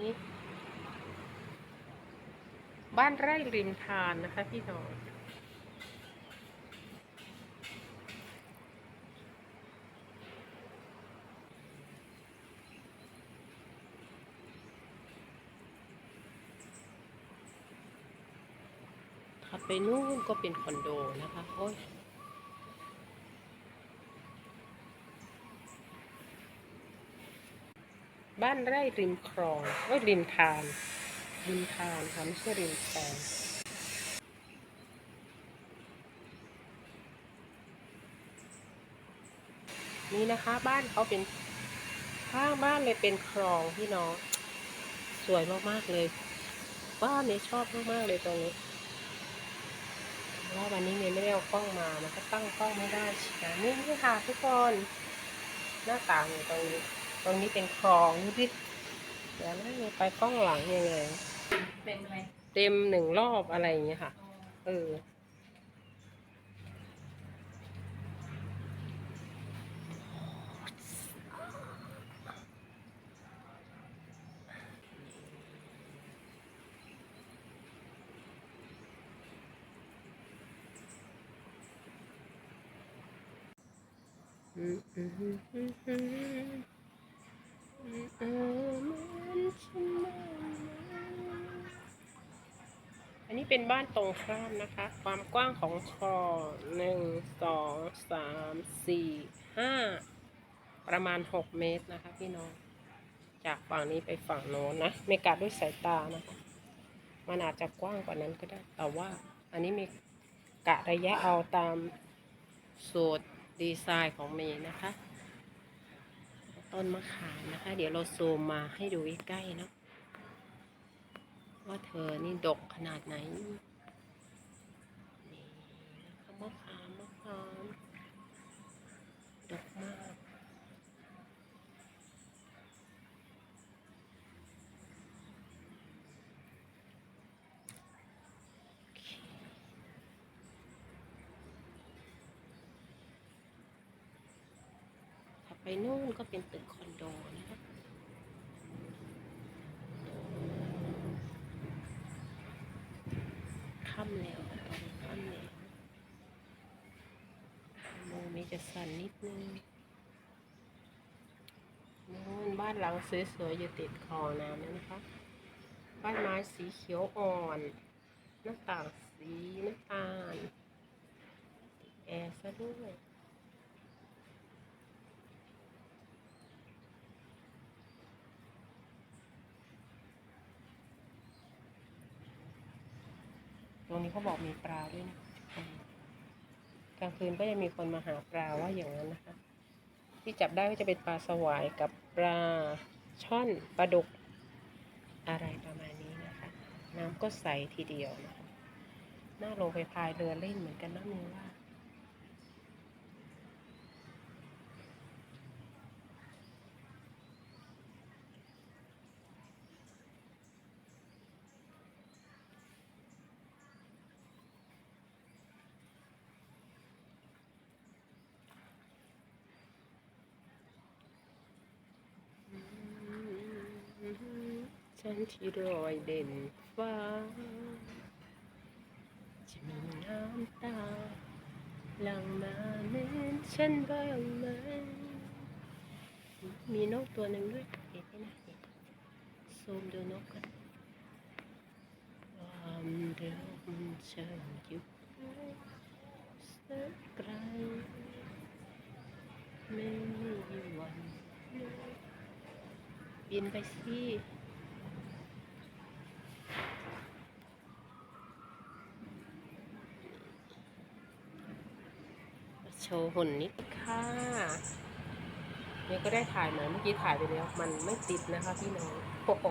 นี่บ้านไร่ริมทานนะคะพี่น้องถัดไปนู่นก็เป็นคอนโดนะคะ โอ้ย บ้านไร่ริมคลองโอ้ยริมทานริมทานค่ะไม่ใช่ริมคลองนี่นะคะบ้านเขาเป็นข้างบ้านเลยเป็นคลองพี่น้องสวยมากๆเลย บ้านนี้ชอบมากๆเลยตรงนี้ว่าวันนี้เมย์ไม่ได้เอากล้องมามันก็ตั้งกล้องไม่ได้ใช่ไหมนี่ค่ะทุกคนหน้าต่างอยู่ตรงนี้ ตรงนี้เป็นคลองดูดิเดี๋ยวนะมีไปกล้องหลังยังไงเป็นอะไรเต็มหนึ่งรอบอะไรอย่างเงี้ยค่ะ เอออืมอืมอืม อันนี้เป็นบ้านตรงข้ามนะคะ ความกว้างของคองหนึ่งสองสามสี่ห้าประมาณหกเมตรนะคะพี่น้อง จากฝั่งนี้ไปฝั่งโน้นนะไม่กัดด้วยสายตานะคะมันอาจจะกว้างกว่านั้นก็ได้ แต่ว่าอันนี้มีกะระยะเอาตามสูตรดีไซน์ของเมย์นะคะ ต้นมะขามนะคะ เดี๋ยวเราซูมมาให้ดูใกล้ๆเนาะว่าเธอนี่ดกขนาดไหนนี่นะคะมะขามมะขามดกมาก ถัด ไปนู่นก็เป็นตึกคอนโดนะคะค่ำแล้วตอนค่ำแล้วโมมีจะสั่นนิดนึงนู่นบ้านหลังสวยๆอยู่ติดคลองน้ำนั่นนะคะ บ้านไม้สีเขียวอ่อนหน้าต่างสีน้ำตาลติดแอร์ซะด้วย รงนี้เขาบอกมีปลาด้วยนะกลางคืนก็จะมีคนมาหาปลาว่าอย่างนั้นนะคะ ที่จับได้ก็จะเป็นปลาสวายกับปลาช่อนปลาดุก อะไรประมาณนี้นะคะ น้ำก็ใสทีเดียวนะคะน่าลงไปพายเรือเล่นเหมือนกันนะมือว่า ฉันที่รอยเด่นฟ้า จะมีน้ำตาหลั่งมาเหมือนฉันบ้างไหมมีนกตัวหนึ่งด้วยเห็นไหมนะเห็นซูมดูนกกันความรักมันช่างอยู่สักไกลไม่มีวันบินไปสิ โช ว์หุ่นนิดค่ะเนี่ยก็ได้ถ่ายเหมือนเมื่อกี้ถ่ายไปแล้ว มันไม่ติดนะคะพี่น้องโอ้โห